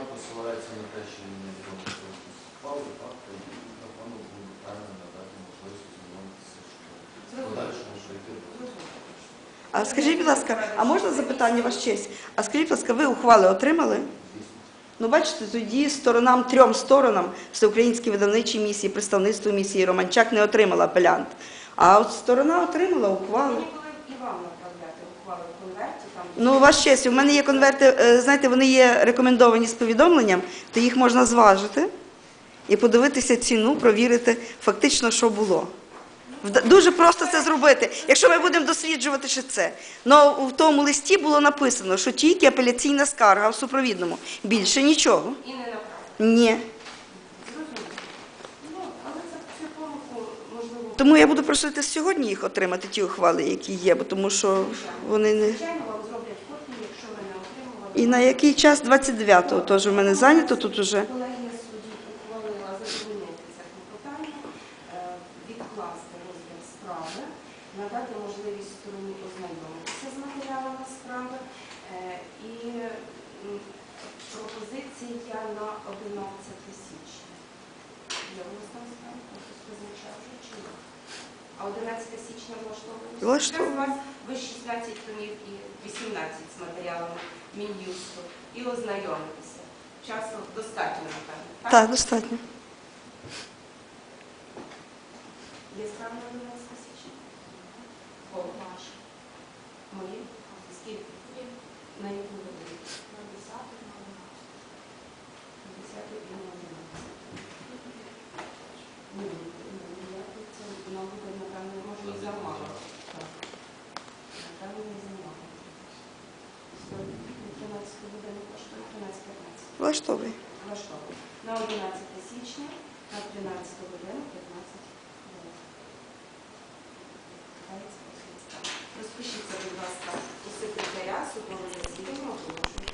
сторона посилається на те, що він не схвали, так, то і, напевно, буде правильно надати можливість ознайомитися, що подальшому, що йти. А скажіть, будь ласка, а можна запитання ваш честь? А скажіть, будь ласка, ви ухвали отримали? Звісно. Ну, бачите, тоді сторонам, трьом сторонам, Всеукраїнській видавничій місії, представництву місії Романчак не отримала апелянт. А от сторона отримала ухвалу. Мені коли і вам направляти ухвали в конверті, там Ну, ваш честь, у мене є конверти, е, знаєте, вони є рекомендовані з повідомленням, то їх можна зважити і подивитися ціну, провірити фактично, що було. Дуже просто це зробити, якщо ми будемо досліджувати ще це. Но в тому листі було написано, що тільки апеляційна скарга в супровідному. Більше нічого. і не направити. Ні. Тому я буду просити сьогодні їх отримати, ті ухвали, які є, бо тому що вони не. І на який час 29-го теж у мене зайнято тут уже. Е, надати можливість стороні ознайомитися з матеріалами справи е, і пропозиція на 11 січня. У вас там справа? Хтось визначав вже чи ні? А 11 січня влаштовує? Влаштовує. У вас ви 16 томів і 18 з матеріалами Мін'юсту і ознайомитися. Часу достатньо, напевно. Так, достатньо. Є справа на 11 січня? О, ваша. Мої? Скільки? На яку Влаштовує. Влаштовує. На 11 січня, на 13 годину 15